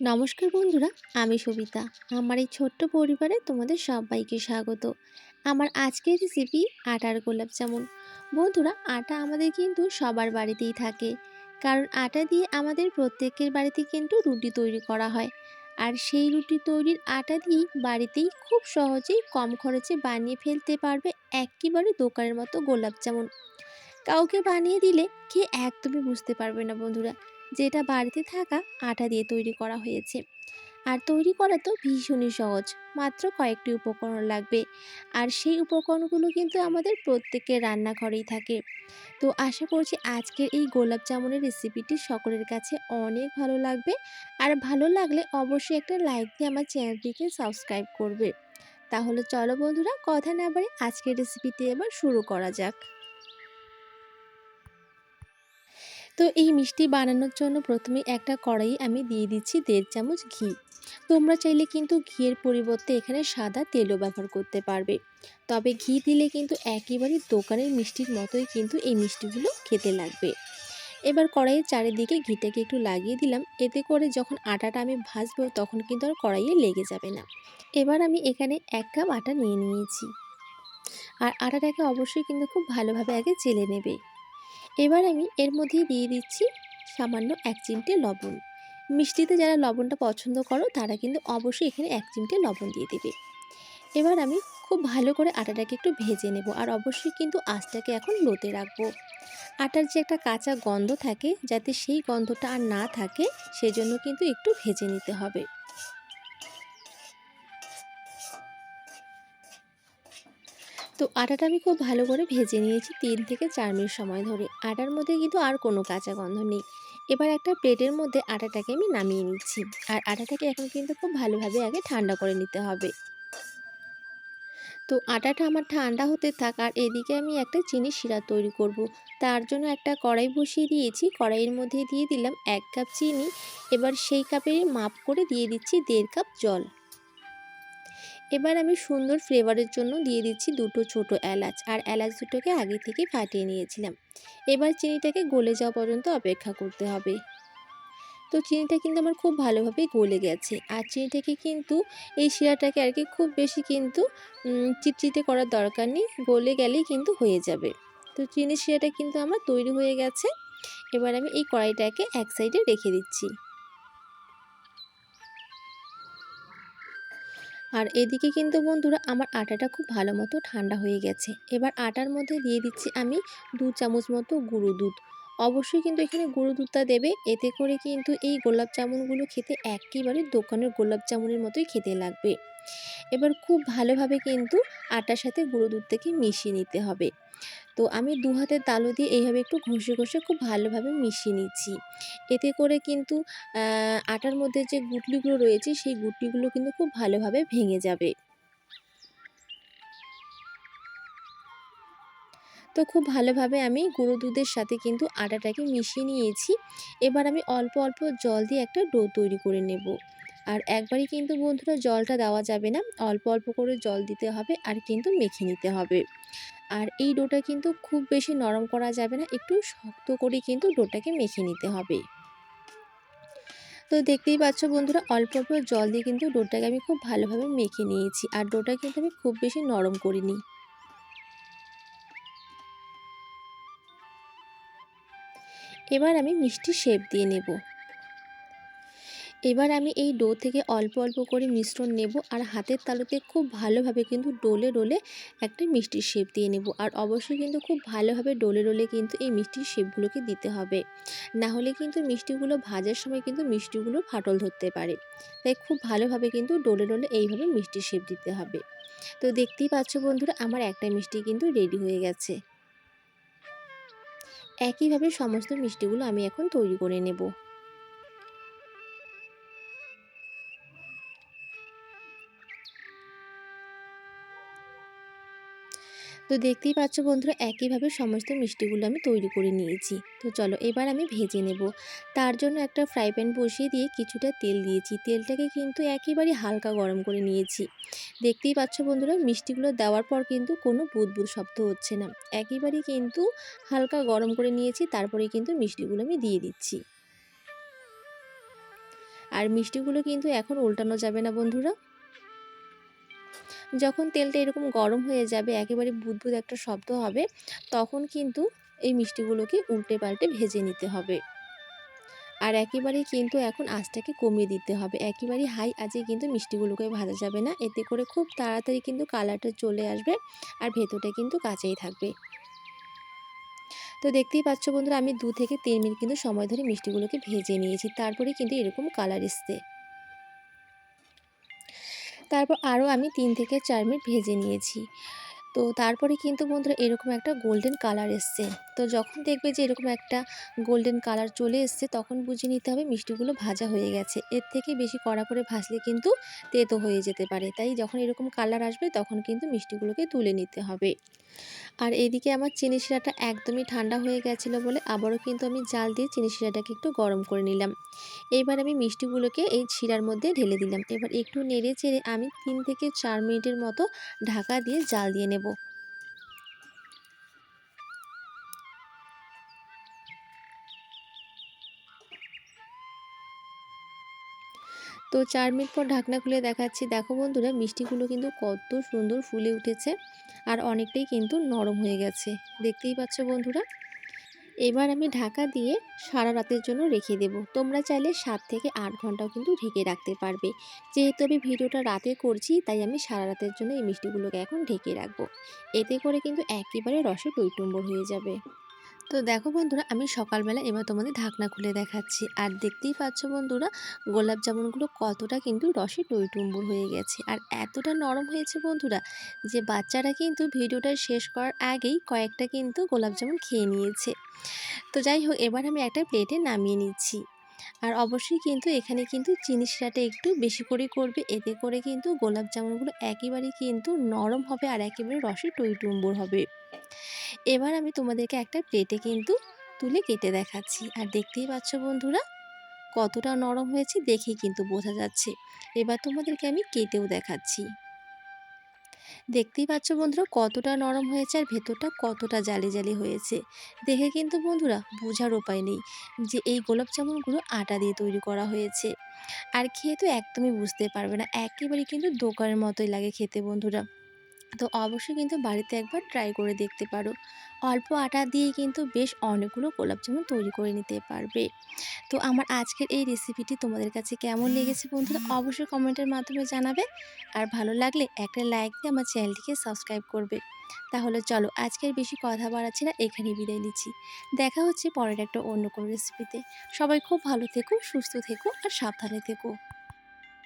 নমস্কার বন্ধুরা, আমি সবিতা। আমার এই ছোট্ট পরিবারে তোমাদের সবাইকে স্বাগত। আমার আজকের রেসিপি আটার গোলাপ জামুন। বন্ধুরা, আটা আমাদের কিন্তু সবার বাড়িতেই থাকে। কারণ আটা দিয়ে আমাদের প্রত্যেকের বাড়িতে কিন্তু রুটি তৈরি করা হয়। আর সেই রুটি তৈরির আটা দিয়েই বাড়িতেই খুব সহজেই কম খরচে বানিয়ে ফেলতে পারবে একেবারে দোকানের মতো গোলাপ জামুন। কাউকে বানিয়ে দিলে খেয়ে একদমই বুঝতে পারবে না বন্ধুরা। যেটা বাড়িতে থাকা আটা দিয়ে তৈরি করা হয়েছে। আর তৈরি করা তো ভীষণই সহজ, মাত্র কয়েকটি উপকরণ লাগবে। আর সেই উপকরণগুলো কিন্তু আমাদের প্রত্যেকের রান্নাঘরেই থাকে। তো আশা করছি আজকের এই গোলাপ জামুনের রেসিপিটি সকলের কাছে অনেক ভালো লাগবে। আর ভালো লাগলে অবশ্যই একটা লাইক দিয়ে আমার চ্যানেলটিকে সাবস্ক্রাইব করবে। তাহলে চলো বন্ধুরা, কথা না বাড়ি আজকের রেসিপিটি এবার শুরু করা যাক। তো এই মিষ্টি বানানোর জন্য প্রথমে একটা কড়াই আমি দিয়ে দিচ্ছি দেড় চামচ ঘি। তোমরা চাইলে কিন্তু ঘিয়ের পরিবর্তে এখানে সাদা তেলও ব্যবহার করতে পারবে। তবে ঘি দিলে কিন্তু একেবারে দোকানের মিষ্টির মতোই কিন্তু এই মিষ্টিগুলো খেতে লাগবে। এবার কড়াইয়ের চারিদিকে ঘিটাকে একটু লাগিয়ে দিলাম। এতে করে যখন আটাটা আমি ভাজবো তখন কিন্তু আর কড়াইয়ে লেগে যাবে না। এবার আমি এখানে এক কাপ আটা নিয়ে নিয়েছি। আর আটাটাকে অবশ্যই কিন্তু খুব ভালোভাবে আগে চেলে নেবে। এবার আমি এর মধ্যে দিয়ে দিচ্ছি সামান্য এক চিমটে লবণ। মিষ্টিতে যারা লবণটা পছন্দ করো, তারা কিন্তু অবশ্যই এখানে এক চিমটে লবণ দিয়ে দেবে। এবার আমি খুব ভালো করে আটাটাকে একটু ভেজে নেব আর অবশ্যই কিন্তু আঁচটাকে এখন লোতে রাখব। আটার যে একটা কাঁচা গন্ধ থাকে, যাতে সেই গন্ধটা আর না থাকে, সেজন্য কিন্তু একটু ভেজে নিতে হবে। তো আটাটা আমি খুব ভালো করে ভেজে নিয়েছি তিন থেকে চার মিনিট সময় ধরে। আটার মধ্যে কিন্তু আর কোনো কাঁচা গন্ধ নেই। এবার একটা প্লেটের মধ্যে আটাটাকে আমি নামিয়ে নিচ্ছি। আর আটাটাকে এখন কিন্তু খুব ভালোভাবে আগে ঠান্ডা করে নিতে হবে। তো আটাটা আমার ঠান্ডা হতে থাক, আর এদিকে আমি একটা চিনি শিরা তৈরি করব। তার জন্য একটা কড়াই বসিয়ে দিয়েছি। কড়াইয়ের মধ্যে দিয়ে দিলাম এক কাপ চিনি। এবার সেই কাপের মাপ করে দিয়ে দিচ্ছি দেড় কাপ জল। এবার আমি সুন্দর ফ্লেভারের জন্য দিয়ে দিচ্ছি দুটো ছোট এলাচ আর এলাচ দুটোকে আগে থেকে ফাটিয়ে নিয়েছিলাম। এবার চিনিটাকে গলে যাওয়া পর্যন্ত অপেক্ষা করতে হবে। তো চিনিটা কিন্তু আমার খুব ভালোভাবেই গলে গেছে আর চিনিটাকে কিন্তু এই শিরাটাকে আর কি খুব বেশি কিন্তু চিটচিটে করার দরকার নেই, গলে গেলেই কিন্তু হয়ে যাবে। তো চিনি শিরাটা কিন্তু আমার তৈরি হয়ে গেছে। এবার আমি এই কড়াইটাকে এক সাইডে রেখে দিচ্ছি। আর এদিকে কিন্তু বন্ধুরা আমার আটাটা খুব ভালো মতো ঠান্ডা হয়ে গেছে। এবার আটার মধ্যে দিয়ে দিচ্ছি আমি দু চামচ মতো গুঁড়ো দুধ। অবশ্যই কিন্তু এখানে গুঁড়ো দুধটা দেবে, এতে করে কিন্তু এই গোলাপ জামুনগুলো খেতে একেবারে দোকানের গোলাপ জামুনের মতোই খেতে লাগবে। এবার খুব ভালোভাবে কিন্তু আটার সাথে গুঁড়ো দুধটাকে মিশিয়ে নিতে হবে। তো আমি দু হাতের তালু দিয়ে এইভাবে একটু ঘষে ঘষে খুব ভালোভাবে মিশিয়ে নিচ্ছি। এতে করে কিন্তু আটার মধ্যে যে গুটলিগুলো রয়েছে, সেই গুটলিগুলো কিন্তু খুব ভালোভাবে ভেঙে যাবে। তো খুব ভালোভাবে আমি গুঁড়ো দুধের সাথে কিন্তু আটাটাকে মিশিয়ে নিয়েছি। এবার আমি অল্প অল্প জল দিয়ে একটা ডো তৈরি করে নেব। আর একবারই কিন্তু বন্ধুরা জলটা দেওয়া যাবে না। অল্প অল্প করে জল দিতে হবে আর কিন্তু মেখে নিতে হবে। আর এই ডোটা কিন্তু খুব বেশি নরম করা যাবে না, একটু শক্ত করে কিন্তু ডোটাকে মেখে নিতে হবে। তো দেখতেই পাচ্ছ বন্ধুরা, অল্প অল্প জল দিয়ে কিন্তু ডোটাকে আমি খুব ভালোভাবে মেখে নিয়েছি আর ডোটা কিন্তু আমি খুব বেশি নরম করিনি। এবার আমি মিষ্টি শেপ দিয়ে নেব। এবার আমি এই ডো থেকে অল্প অল্প করে মিশ্রণ নেব আর হাতের তালুতে খুব ভালোভাবে কিন্তু ডোলে ডোলে একটা মিষ্টির শেপ দিয়ে নেব। আর অবশ্যই কিন্তু খুব ভালোভাবে ডোলে ডোলে কিন্তু এই মিষ্টির শেপগুলোকে দিতে হবে। না হলে কিন্তু মিষ্টিগুলো ভাজার সময় কিন্তু মিষ্টিগুলো ফাটল ধরতে পারে। তাই খুব ভালোভাবে কিন্তু ডোলে ডোলে এইভাবে মিষ্টির শেপ দিতে হবে। তো দেখতেই পাচ্ছ বন্ধুরা, আমার একটা মিষ্টি কিন্তু রেডি হয়ে গেছে। একইভাবে সমস্ত মিষ্টিগুলো আমি এখন তৈরি করে নেব। তো দেখতেই পাচ্ছ বন্ধুরা, একইভাবে সমস্ত মিষ্টিগুলো আমি তৈরি করে নিয়েছি। তো চলো এবার আমি ভেজে নেব। তার জন্য একটা ফ্রাই প্যান বসিয়ে দিয়ে কিছুটা তেল দিয়েছি। তেলটাকে কিন্তু একেবারে হালকা গরম করে নিয়েছি। দেখতেই পাচ্ছ বন্ধুরা, মিষ্টিগুলো দেওয়ার পর কিন্তু কোনো বুদবুদ শব্দ হচ্ছে না। একেবারেই কিন্তু হালকা গরম করে নিয়েছি, তারপরে কিন্তু মিষ্টিগুলো আমি দিয়ে দিচ্ছি। আর মিষ্টিগুলো কিন্তু এখন উল্টানো যাবে না বন্ধুরা। যখন তেলটা এরকম গরম হয়ে যাবে, একেবারে বুদবুদ একটা শব্দ হবে, তখন কিন্তু এই মিষ্টিগুলোকে উল্টে পাল্টে ভেজে নিতে হবে। আর একেবারেই কিন্তু এখন আঁচটাকে কমিয়ে দিতে হবে। একেবারেই হাই আজে কিন্তু মিষ্টিগুলোকে ভাজা যাবে না। এতে করে খুব তাড়াতাড়ি কিন্তু কালারটা চলে আসবে আর ভেতরটা কিন্তু কাঁচাই থাকবে। তো দেখতেই পাচ্ছ বন্ধুরা, আমি দু থেকে তিন মিনিট কিন্তু সময় ধরে মিষ্টিগুলোকে ভেজে নিয়েছি। তারপরে কিন্তু এরকম কালার এসছে। তারপর আরও আমি তিন থেকে চার মিনিট ভেজে নিয়েছি। তো তারপরে কিন্তু বন্ধুরা এরকম একটা গোল্ডেন কালার এসছে। তো যখন দেখবে যে এরকম একটা গোল্ডেন কালার চলে এসছে, তখন বুঝে নিতে হবে মিষ্টিগুলো ভাজা হয়ে গেছে। এর থেকে বেশি কড়া করে ভাজলে কিন্তু তেতো হয়ে যেতে পারে। তাই যখন এরকম কালার আসবে, তখন কিন্তু মিষ্টিগুলোকে তুলে নিতে হবে। আর এদিকে আমার চিনি শিরাটা একদমই ঠান্ডা হয়ে গেছিল বলে আবারও কিন্তু আমি জাল দিয়ে চিনি শিরাটাকে একটু গরম করে নিলাম। এবার আমি মিষ্টিগুলোকে এই শিরার মধ্যে ঢেলে দিলাম। এবার একটু নেড়ে চেড়ে আমি তিন থেকে চার মিনিটের মতো ঢাকা দিয়ে জাল দিয়ে নেব। তো চার মিনিট পর ঢাকনা খুলে দেখাচ্ছি। দেখো বন্ধুরা, মিষ্টিগুলো কিন্তু কত সুন্দর ফুলে উঠেছে আর অনেকটাই কিন্তু নরম হয়ে গেছে। দেখতেই পাচ্ছ বন্ধুরা? এবার আমি ঢাকা দিয়ে সারা রাতের জন্য রেখে দেব। তোমরা চাইলে সাত থেকে আট ঘন্টাও কিন্তু ঢেকে রাখতে পারবে। যেহেতু আমি ভিডিওটা রাতে করছি, তাই আমি সারা রাতের জন্য এই মিষ্টিগুলোকে এখন ঢেকে রাখব। এতে করে কিন্তু একেবারে রসে টইটুম্বর হয়ে যাবে। তো দেখো বন্ধুরা, আমি সকালবেলা এবার তোমাদের ঢাকনা খুলে দেখাচ্ছি। আর দেখতেই পাচ্ছ বন্ধুরা, গোলাপ জামুনগুলো কতটা কিন্তু রসে টইটুম্বুর হয়ে গেছে। আর এতটা নরম হয়েছে বন্ধুরা যে বাচ্চারা কিন্তু ভিডিওটা শেষ করার আগেই কয়েকটা কিন্তু গোলাপ জামুন খেয়ে নিয়েছে। তো যাই হোক, এবার আমি একটা প্লেটে নামিয়ে নিচ্ছি। আর অবশ্যই কিন্তু এখানে কিন্তু চিনি শিরাটা একটু বেশি করে করবে। এতে করে কিন্তু গোলাপ জামুনগুলো একেবারেই কিন্তু নরম হবে আর একেবারে রসে টইটুম্বুর হবে। এবার আমি তোমাদেরকে একটা প্লেটে কিন্তু তুলে কেটে দেখাচ্ছি। আর দেখতেই পাচ্ছ বন্ধুরা, কতটা নরম হয়েছে দেখেই কিন্তু বোঝা যাচ্ছে। এবার তোমাদেরকে আমি কেটেও দেখাচ্ছি। দেখতেই পাচ্ছ বন্ধুরা, কতটা নরম হয়েছে আর ভেতরটা কতটা জালি জালি হয়েছে। দেখে কিন্তু বন্ধুরা বোঝার উপায় নেই যে এই গোলাপ জামুনগুলো আটা দিয়ে তৈরি করা হয়েছে। আর খেয়ে তো একদমই বুঝতে পারবে না, একেবারে কিন্তু দোকানের মতোই লাগে খেতে বন্ধুরা। তো অবশ্যই কিন্তু বাড়িতে একবার ট্রাই করে দেখতে পারো। অল্প আটা দিয়ে কিন্তু বেশ অনেকগুলো গোলাপ জামুন তৈরি করে নিতে পারবে। তো আমার আজকের এই রেসিপিটি তোমাদের কাছে কেমন লেগেছে বন্ধুরা অবশ্যই কমেন্টের মাধ্যমে জানাবে। আর ভালো লাগলে একটা লাইক দিয়ে আমার চ্যানেলটিকে সাবস্ক্রাইব করবে। তাহলে চলো আজকের বেশি কথা বাড়াচ্ছি না, এখানেই বিদায় নিচ্ছি। দেখা হচ্ছে পরের একটা অন্য কোনো রেসিপিতে সবাই খুব ভালো থেকো, সুস্থ থেকো, আর সাবধানে থেকো।